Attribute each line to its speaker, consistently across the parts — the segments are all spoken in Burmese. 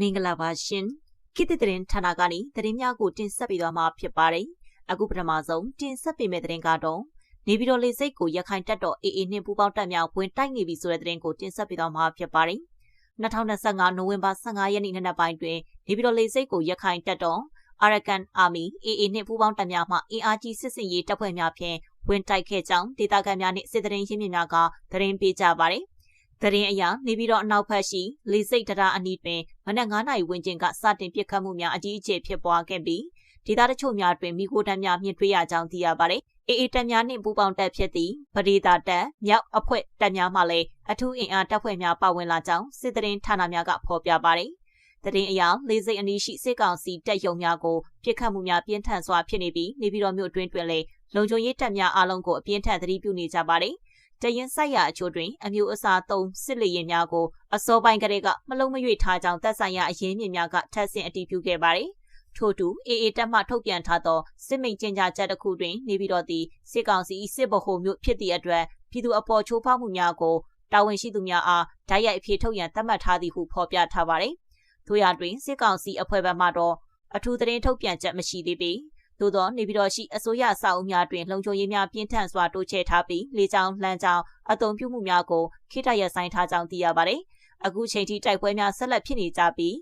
Speaker 1: မင်္ဂလာပါရှင်ခေတ်သစ်သတင်းဌာနကနေသတင်းများကိုတင်ဆက်ပေးသွားမှာဖြစ်ပါတယ်အခုပထမဆုံးတင်ဆက်ပေးမယ့်သတင်းကတော့နေပြည်တော်လေစိတ်ကိုရခိုင်တပ်တော် AA နှင့်ပူးပေါင်းတပ်များဝင်တိုက်နေပြီဆိုတဲ့သတင်းကိုတင်ဆက်ပေးသွားမှာဖြစ်ပါတယ်2025နိုဝင်ဘာ15ရက်နေ့နံနက်ပိုင်းတွင်နေပြည်တော်လေစိတ်ကိုရခိုင်တပ်တော် Arakan Army AA နှင့်ပူးပေါင်းတပ်များမှအင်အားကြီးစစ်စင်ရေးတပ်ဖွဲ့များဖြင့်ဝင်တိုက်ခဲ့ကြောင်းဒေသခံများနှင့်စစ်တရင်ရင်းမြစ်များကသတင်းပေးကြပါတယ်။ သတင်းအရနေပြီးတော့အနောက်ဘက်ရှိလေစိတ်တရာအနီးတွင်မနက်9နာရီဝန်းကျင်ကစတင်ပစ်ခတ်မှုများအကြီးအကျယ်ဖြစ်ပွားခဲ့ပြီးဒေသတချို့များတွင်မိခိုးတမ်းများမြင့်ထွေးရကြောင်းသိရပါတယ်။အေအေတပ်များနှင့်ပူးပေါင်းတပ်ဖြစ်သည့်ပရိဒါတပ်မြောက်အဖွဲ့တပ်များမှလည်းအထူးအင်အားတပ်ဖွဲ့များပါဝင်လာကြောင်းစစ်တရင်ဌာနများကဖော်ပြပါတယ်။တရင်အရာလေးစိတ်အနီးရှိစစ်ကောင်စီတပ်ယုံများကိုပြစ်ခတ်မှုများပြင်းထန်စွာဖြစ်နေပြီးနေပြည်တော်မြို့အတွင်းတွင်လည်းလုံခြုံရေးတပ်များအားလုံးကိုအပြင်းထန်သတိပြုနေကြပါတယ်။ တရင်ဆိုင်ရာအချို့တွင် အမျိုးအစားသုံးစစ်လေယာဉ်များကိုအစောပိုင်းကတည်းကမလုံးမရွေ့ထားကြောင်းတပ်ဆိုင်ရာအရင်းမြစ်များကထပ်ဆင့်အတည်ပြုခဲ့ပါတယ်။ထို့တူအေအေတပ်မှထုတ်ပြန်ထားသောစစ်မိန်ကျင်းကြားချက်တစ်ခုတွင် နေပြီးတော့သည့်စစ်ကောင်စီစစ်ဗဟိုမျိုးဖြစ်သည့်အတွက်ပြည်သူအပေါ်ချိုးဖောက်မှုများကိုတာဝန်ရှိသူများအားဓာတ်ရိုက်အဖြစ်ထုတ်ရန်သတ်မှတ်ထားသည်ဟုဖော်ပြထားပါတယ်။ထို့ရာတွင်စစ်ကောင်စီအဖွဲ့ဘက်မှတော့အထူးသတင်းထုတ်ပြန်ချက်မရှိသေးပေ သို့သောနေပြည်တော်ရှိအစိုးရစာအုပ်များတွင်လုံခြုံရေးများပြင်းထန်စွာတိုးချဲ့ထားပြီးလေကြောင်းလှမ်းကြောင်းအုံပြုမှုများကိုခိတရဆိုင်ထားကြောင်းသိရပါတယ်။အခုချိန်ထိတိုက်ပွဲများဆက်လက်ဖြစ်နေကြပြီး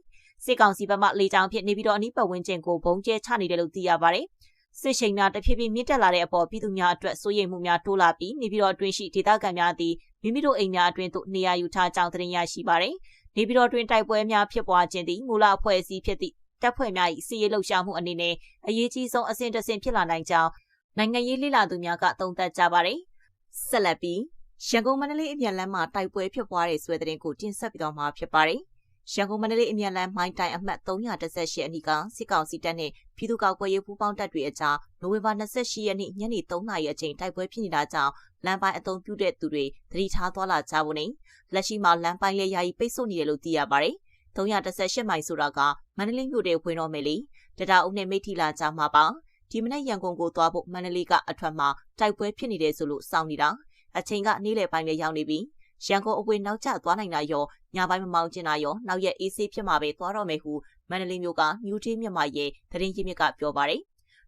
Speaker 1: စစ်ကောင်စီဘက်မှလေကြောင်းဖြင့်နေပြည်တော်အနီးပတ်ဝန်းကျင်ကိုဘုံကျဲချနေတယ်လို့သိရပါတယ်။စစ်ရှိန်များတဖြည်းဖြည်းမြင့်တက်လာတဲ့အပေါ်ပြည်သူများအတွက်စိုးရိမ်မှုများတိုးလာပြီးနေပြည်တော်အတွင်းရှိဒေသခံများသည်မိမိတို့အိမ်များအတွင်းသို့နေရာယူထားကြောင်းသတင်းရရှိပါတယ်။နေပြည်တော်တွင်တိုက်ပွဲများဖြစ်ပွားခြင်းသည်မူလအဖွဲ့အစည်းဖြစ်သည့် တပ်ဖွဲ့များ၏စီးရေးလှုပ်ရှားမှုအနေနဲ့အရေးကြီးဆုံးအဆင့်တစ်ဆင့်ဖြစ်လာနိုင်ကြောင်းနိုင်ငံရေးလှိလာသူများကသုံးသပ်ကြပါတယ်။ဆက်လက်ပြီးရန်ကုန်မန္တလေးအမြန်လမ်းမှာတိုက်ပွဲဖြစ်ပွားတဲ့ဆွဲတဲ့တင်ကိုတင်ဆက်ပြီးတော့မှာဖြစ်ပါတယ်။ရန်ကုန်မန္တလေးအမြန်လမ်းမိုင်းတိုင်အမှတ်318အနီးကစစ်ကောင်စီတပ်နဲ့ပြည်သူ့ကောက်ကွယ်ရေးပူးပေါင်းတပ်တွေအကြားနိုဝင်ဘာ28ရက်နေ့ညနေ3နာရီအချိန်တိုက်ပွဲဖြစ်နေတာကြောင့်လမ်းပိုင်းအုံပြုတဲ့သူတွေသတိထားသွားလာကြဖို့နဲ့လက်ရှိမှာလမ်းပိုင်းလည်းယာယီပိတ်ဆို့နေတယ်လို့သိရပါတယ်။ 318မိုင်ဆိုတာကမန္တလေးမြို့ထဲဝင်တော့မယ်လေတတာအုပ်နဲ့မိထီလာကြားမှာပါဒီမနေ့ရန်ကုန်ကိုသွားဖို့မန္တလေးကအထွက်မှာတိုက်ပွဲဖြစ်နေတယ်ဆိုလို့စောင့်နေတာအချိန်ကနေ့လယ်ပိုင်းလည်းရောက်နေပြီရန်ကုန်အဝေးနောက်ကျသွားနိုင်တာရောညပိုင်းမမောင်းကျင်တာရောနောက်ရက်အေးဆေးဖြစ်မှာပဲသွားတော့မယ်ဟုမန္တလေးမြို့ကမြူတီးမြတ်မရဲ့သတင်းရင်းမြစ်ကပြောပါတယ်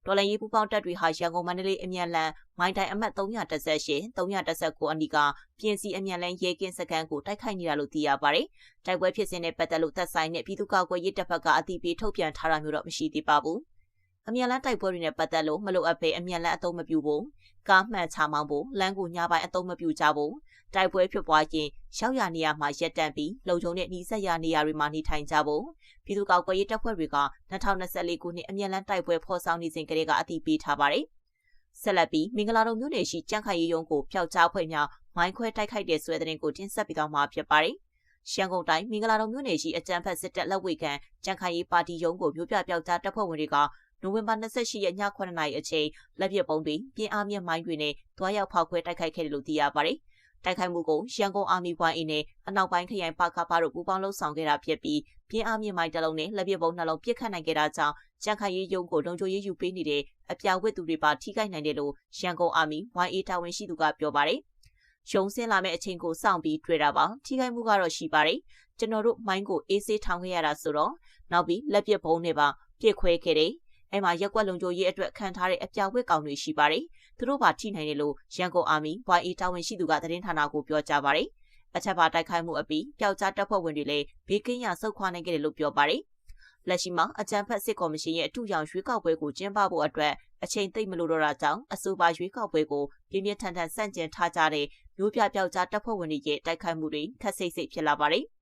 Speaker 1: ဒေါ်လာရေးပူပေါင်းတပ်တွေဟာရန်ကုန်မန္တလေးအမြန်လန်မိုင်းတိုင်းအမှတ်318 319အနီးကပြင်စီအမြန်လန်ရဲကင်းစခန်းကိုတိုက်ခိုက်နေတာလို့သိရပါတယ်။တိုက်ပွဲဖြစ်စဉ်နဲ့ပတ်သက်လို့သက်ဆိုင်တဲ့ပြည်သူ့ကာကွယ်ရေးတပ်ဖက်ကအသိပေးထုတ်ပြန်ထားတာမျိုးတော့မရှိသေးပါဘူး။အမြန်လန်တိုက်ပွဲတွေနဲ့ပတ်သက်လို့မလိုအပ်ဘဲအမြန်လန်အသုံးမပြုဖို့ကားမှန်ချမောင်းဖို့လမ်းကိုညပိုင်းအသုံးမပြုကြဖို့ တိုက်ပွဲဖြစ်ပွားရင်ရောက်ရနေရမှာရက်တန့်ပြီးလုံခြုံတဲ့နှီးဆက်ရနေရတွေမှာနေထိုင်ကြဖို့ပြည်သူ့ကောက်ကွယ်ရေးတပ်ဖွဲ့တွေက2024ခုနှစ်အမြန်လန်းတိုက်ပွဲဖော်ဆောင်နေစဉ်ကတည်းကအသိပေးထားပါတယ်။ဆက်လက်ပြီးမင်္ဂလာတုံမြို့နယ်ရှိကြန့်ခိုင်ရေးရုံးကိုဖျောက်ကြားဖွဲ့များမိုင်းခွဲတိုက်ခိုက်တဲ့ဆွဲတဲ့ကိုတင်ဆက်ပြီးတော့မှာဖြစ်ပါတယ်။ရှမ်းကုန်တိုင်းမင်္ဂလာတုံမြို့နယ်ရှိအကြံဖက်စစ်တပ်လက်ဝေခံကြန့်ခိုင်ရေးပါတီရုံးကိုမြို့ပြပျောက်ကြားတပ်ဖွဲ့ဝင်တွေကနိုဝင်ဘာ28ရက်ည9:00နာရီအချိန်လက်ပြပုံတွေပြင်းအားမြင့်မိုင်းတွေနဲ့တွားရောက်ဖောက်ခွဲတိုက်ခိုက်ခဲ့တယ်လို့သိရပါတယ်။ တိုက်ခိုက်မှုကိုရန်ကုန်အာမီပွိုင်းအင်းနဲ့အနောက်ပိုင်းခရိုင်ပါကပါတို့ပူးပေါင်းလှုပ်ဆောင်ခဲ့တာဖြစ်ပြီးပြင်းအားမြင့်မိုင်းတစ်လုံးနဲ့လက်ပစ်ပုံနှလုံးပစ်ခတ်နိုင်ခဲ့တာကြောင့်ကြံခိုင်ရေးရုံးကိုလုံခြုံရေးယူပေးနေတဲ့အပြာဝတ်သူတွေပါထိခိုက်နိုင်တယ်လို့ရန်ကုန်အာမီ YA တာဝန်ရှိသူကပြောပါတယ်။ရုံဆင်းလာမယ့်အချိန်ကိုစောင့်ပြီးတွေ့တာပါထိခိုက်မှုကတော့ရှိပါတယ်ကျွန်တော်တို့မိုင်းကိုအေးဆေးထောင်ခဲ့ရတာဆိုတော့နောက်ပြီးလက်ပစ်ဘုံနဲ့ပါပြစ်ခွဲခဲ့တယ်အဲ့မှာရက်ွက်လုံခြုံရေးအတွက်ခံထားတဲ့အပြာဝတ်ကောင်တွေရှိပါတယ်။ သူတို့ပါထိနိုင်တယ်လို့ရန်ကုန်အာမီ YA တာဝန်ရှိသူကသတင်းဌာနကိုပြောကြားပါတယ်။အချက်ပါတိုက်ခိုက်မှုအပြီးပျောက်ကြားတပ်ဖွဲ့ဝင်တွေလည်းဘေးကင်းရဆုတ်ခွာနိုင်ခဲ့တယ်လို့ပြောပါတယ်။လက်ရှိမှာအကြံဖက်စစ်ကော်မရှင်ရဲ့အထူးရောင်ရွေးကောက်ပွဲကိုကျင်းပဖို့အတွက်အချိန်သိမ့်မလို့တော့တာကြောင့်အဆိုပါရွေးကောက်ပွဲကိုပြင်းပြထန်ထန်ဆန့်ကျင်ထားကြတဲ့မျိုးပြပျောက်ကြားတပ်ဖွဲ့ဝင်တွေရဲ့တိုက်ခိုက်မှုတွေခက်ဆိတ်ဆိတ်ဖြစ်လာပါတယ်။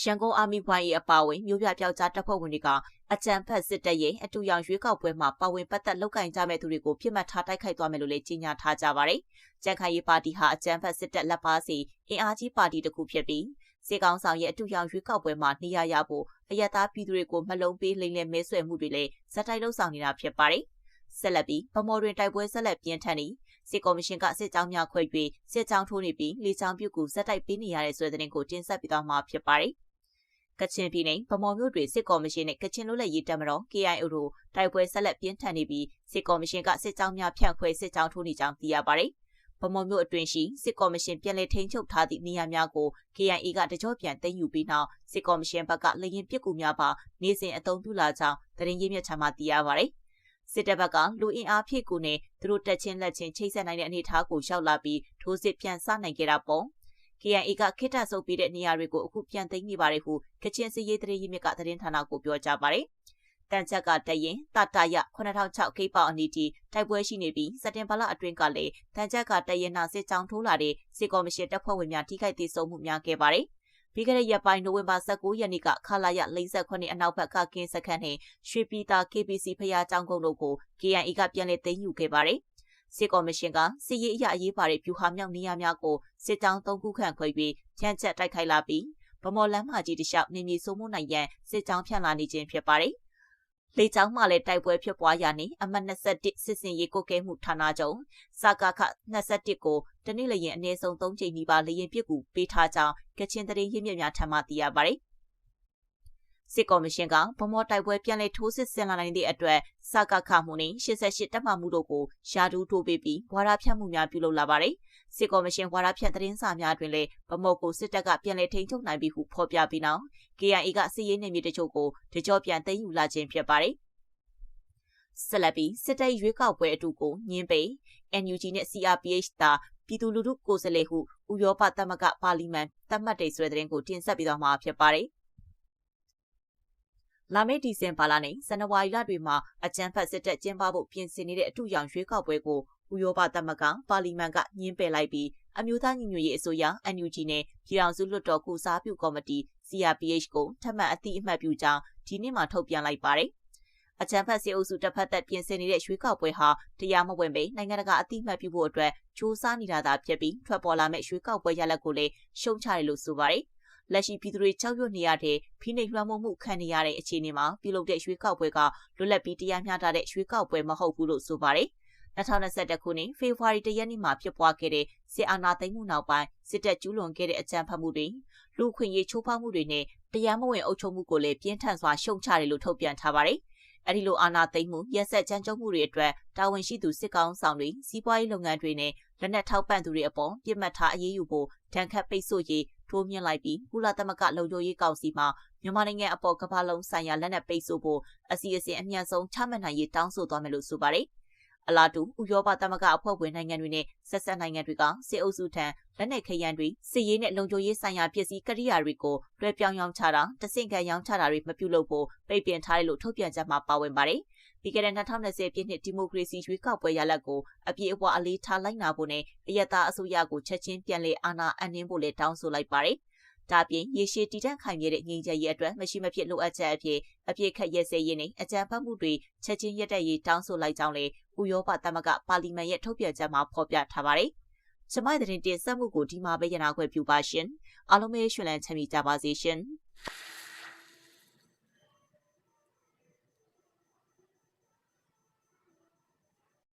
Speaker 1: ရန်ကုန်အာမီဘွိုင်း၏အပါအဝင်မြို့ပြပျောက်ကြားတပ်ဖွဲ့ဝင်တွေကအကြံဖက်စစ်တပ်ရဲ့အတူရောင်ရွေးကောက်ပွဲမှာပါဝင်ပတ်သက်လုပ်ကင်ကြမဲ့သူတွေကိုပြစ်မှတ်ထားတိုက်ခိုက်သွားမယ်လို့လည်းကြေညာထားကြပါတယ်။ကြံခိုင်ရေးပါတီဟာအကြံဖက်စစ်တပ်လက်ပါစီအင်အားကြီးပါတီတစ်ခုဖြစ်ပြီးစေကောင်ဆောင်ရဲ့အတူရောင်ရွေးကောက်ပွဲမှာနေရာရဖို့အယက်သားပြည်သူတွေကိုမလုံးပေးလိမ့်လည်မဲဆွဲမှုတွေလည်းဇက်တိုက်လှုပ်ဆောင်နေတာဖြစ်ပါတယ်။ဆက်လက်ပြီးဗမော်တွင်တိုက်ပွဲဆက်လက်ပြင်းထန်နေစစ်ကော်မရှင်ကစစ်ကြောင်းများခွဲ၍စစ်ကြောင်းထိုးနေပြီးလေကြောင်းပြုတ်ကူဇက်တိုက်ပေးနေရတဲ့ဆွဲတဲ့တင်ကိုတင်ဆက်ပြီးတော့မှာဖြစ်ပါတယ်။ ကချင်ပြည်နယ်ဗမော်မြို့တွင်စစ်ကော်မရှင်နဲ့ကချင်လူလက်ရေးတပ်မတော် KIO တို့တိုက်ပွဲဆက်လက်ပြင်းထန်နေပြီးစစ်ကော်မရှင်ကစစ်ကြောင်းများဖြန့်ခွဲစစ်ကြောင်းထိုးနေကြောင်းသိရပါတယ်။ဗမော်မြို့အတွင်းရှိစစ်ကော်မရှင်ပြန်လည်ထိန်းချုပ်ထားသည့်နေရာများကို KIA ကတကြော့ပြန်သိမ်းယူပြီးနောက်စစ်ကော်မရှင်ဘက်ကလေရင်ပစ်ကူများပါနေစဉ်အုံပြုလာကြောင်းသတင်းရင်းမြစ်ထံမှသိရပါဗျ။စစ်တပ်ဘက်ကလူအင်အားဖြည့်ကူနဲ့သူတို့တက်ချင်းလက်ချင်းချိတ်ဆက်နိုင်တဲ့အနေအထားကိုရောက်လာပြီးထိုးစစ်ပြန်ဆနိုင်ခဲ့တာပေါ့။ KIA ကခိတဆုပ်ပြီးတဲ့နေရာတွေကိုအခုပြန်သိမ်းနေပါတယ်ဟုကချင်စစ်ရေးသတင်းရင်းမြစ်ကသတင်းဌာနကိုပြောကြားပါတယ်။တန်ချက်ကတရင်တတရ9006ခိပောက်အနီးထိတိုက်ပွဲရှိနေပြီးစက်တင်ဘာလအတွင်းကလည်းတန်ချက်ကတရင်နာစစ်ကြောင်းထိုးလာတဲ့စစ်ကော်မရှင်တပ်ဖွဲ့ဝင်များထိခိုက်ဒေဆုံးမှုများခဲ့ပါတယ်။ပြီးခဲ့တဲ့ရက်ပိုင်းနိုဝင်ဘာ19ရက်နေ့ကခလာရ48အနောက်ဘက်ကကင်းစခန်းနဲ့ရွှေပြည်သာ KBC ဖျားကျောင်းကုန်းတို့ကို KIA ကပြန်လည်သိမ်းယူခဲ့ပါတယ်။ စစ်ကော်မရှင်ကစစ်ရေးအရာအရေးပါတဲ့ပြူဟာမြောက်နေရာများကိုစစ်ကြောင်း၃ခုခန့်ခွဲပြီးဖြန့်ချက်တိုက်ခိုက်လာပြီးဗမော်လမ်းမကြီးတလျှောက်နေမြေစိုးမိုးနိုင်ရန်စစ်ကြောင်းဖြန့်လာနေခြင်းဖြစ်ပါတယ်။လေကြောင်းမှလည်းတိုက်ပွဲဖြစ်ပွားရာနေအမှတ်21စစ်စင်ရေးကိုကဲမှုဌာနချုပ်စကာခ21ကိုတနည်းလျင်အနည်းဆုံး3ချိန်နီးပါးလေရင်ပစ်ကူပေးထားကြောင်းကချင်တရေရင်းမြစ်များထံမှသိရပါတယ် စစ်ကော်မရှင်ကဗမော်တိုက်ပွဲပြန်လည်ထိုးစစ်ဆင်လာနိုင်သည့်အတွက်စကခမှုနှင့်88တပ်မမှုတို့ကိုယာဒူးထိုးပေးပြီးဝါဒဖြန့်မှုများပြုလုပ်လာပါတယ်။စစ်ကော်မရှင်ဝါဒဖြန့်သတင်းစာများတွင်လည်းဗမော်ကိုစစ်တပ်ကပြန်လည်ထိန်းချုပ်နိုင်ပြီဟုဖော်ပြပြီးနောက် KIA ကစစ်ရေးနယ်မြေတချို့ကိုတကြောပြန်သိမ်းယူလာခြင်းဖြစ်ပါတယ်။ဆက်လက်ပြီးစစ်တပ်ရွေးကောက်ပွဲအတူကိုညင်းပိ NUG နဲ့ CRPH တာပြည်သူလူထုကိုယ်စားလှယ်ဟုဥရောပသမဂ္ဂပါလီမန်သတ်မှတ်တဲ့ဆိုတဲ့သတင်းကိုတင်ဆက်ပြီးတော့မှာဖြစ်ပါတယ်။ လာမယ့်ဒီဇင်ဘာလနဲ့ဇန်နဝါရီလတွေမှာအကြမ်းဖက်စစ်တပ်ကျင်းပဖို့ပြင်ဆင်နေတဲ့အထူးရောင်ရွေးကောက်ပွဲကိုဥရောပသမဂ္ဂပါလီမန်ကညှင်းပယ်လိုက်ပြီးအမျိုးသားညီညွတ်ရေးအစိုးရ NUG နဲ့ပြည်ထောင်စုလွှတ်တော်ကုစားပြုကော်မတီ CRPH ကိုထပ်မံအတိအမှတ်ပြုကြောင်းဒီနေ့မှထုတ်ပြန်လိုက်ပါတယ်။အကြံဖတ်စီအုပ်စုတစ်ဖက်သက်ပြင်ဆင်နေတဲ့ရွေးကောက်ပွဲဟာတရားမဝင်ပဲနိုင်ငံတကာအတိအမှတ်ပြုဖို့အတွက်စူးစမ်းနေတာသာဖြစ်ပြီးထွက်ပေါ်လာမဲ့ရွေးကောက်ပွဲရလဒ်ကိုလည်းရှုံချတယ်လို့ဆိုပါတယ်။ လက်ရှိပြည်သူတွေကြောက်ရွံ့နေရတဲ့ဖိနှိပ်လွှမ်းမိုးမှုခံနေရတဲ့အခြေအနေမှာပြုလုပ်တဲ့ရွေးကောက်ပွဲကလွတ်လပ်ပြီးတရားမျှတတဲ့ရွေးကောက်ပွဲမဟုတ်ဘူးလို့ဆိုပါတယ်။2021ခုနှစ်ဖေဖော်ဝါရီလရက်နေ့မှာဖြစ်ပွားခဲ့တဲ့စစ်အာဏာသိမ်းမှုနောက်ပိုင်းစစ်တပ်ကျူးလွန်ခဲ့တဲ့အကြမ်းဖက်မှုတွေလူခွင့်ရေးချိုးဖောက်မှုတွေနဲ့တရားမဝင်အုပ်ချုပ်မှုကိုလည်းပြင်းထန်စွာရှုံချတယ်လို့ထုတ်ပြန်ထားပါတယ်။အဲဒီလိုအာဏာသိမ်းမှုရက်ဆက်ကြမ်းကြုတ်မှုတွေအတွက်တာဝန်ရှိသူစစ်ကောင်ဆောင်တွေစီးပွားရေးလုပ်ငန်းတွေနဲ့လက်နက်ထောက်ပံ့သူတွေအပေါ်ပြစ်မှတ်ထားအရေးယူဖို့တန်ခတ်ပိတ်ဆို့ရေး ထိုးမြင့်လိုက်ပြီးကုလသမဂ္ဂလုံခြုံရေးကောင်စီမှမြန်မာနိုင်ငံအပေါ်ကမ္ဘာလုံးဆိုင်ရာလက်နက်ပိတ်ဆို့ဖို့အစီအစဉ်အမြန်ဆုံးချမှတ်နိုင်ရေးတောင်းဆိုသွားမယ်လို့ဆိုပါတယ်။အလားတူဥရောပသမဂ္ဂအဖွဲ့ဝင်နိုင်ငံတွေနဲ့ဆက်ဆက်နိုင်ငံတွေကစစ်အုပ်စုထံလက်နက်ခရန်တွေစစ်ရေးနဲ့လုံခြုံရေးဆိုင်ရာပစ္စည်းကရိယာတွေကိုလွှဲပြောင်းရောင်းချတာတဆင့်ခံရောင်းချတာတွေမပြုလုပ်ဖို့ပိတ်ပင်ထားတယ်လို့ထုတ်ပြန်ချက်မှာပါဝင်ပါတယ်။ ပြီးခဲ့တဲ့2020ပြည့်နှစ်ဒီမိုကရေစီရွေးကောက်ပွဲရလဒ်ကိုအပြည့်အဝအလေးထားလိုက်နာဖို့နဲ့အယက်သားအစိုးရကိုချက်ချင်းပြန်လည်အာဏာအပ်နှင်းဖို့လည်းတောင်းဆိုလိုက်ပါတယ်။ဒါပြင်ရေရှည်တည်တံ့ခိုင်မြဲတဲ့ငြိမ်းချမ်းရေးအတွက်မရှိမဖြစ်လိုအပ်ချက်အဖြစ်အပြည့်ခက်ရဲစေရေးနဲ့အကြံဖတ်မှုတွေချက်ချင်းရက်တက်ရေးတောင်းဆိုလိုက်ကြောင်းလည်းဥရောပသမဂ္ဂပါလီမန်ရဲ့ထုတ်ပြန်ချက်မှာဖော်ပြထားပါတယ်။ကျမတဲ့တင်ဆက်မှုကိုဒီမှာပဲရနာခွင့်ပြုပါရှင်။အားလုံးပဲရှင်လန်းချမ်းမြေ့ကြပါစေရှင်။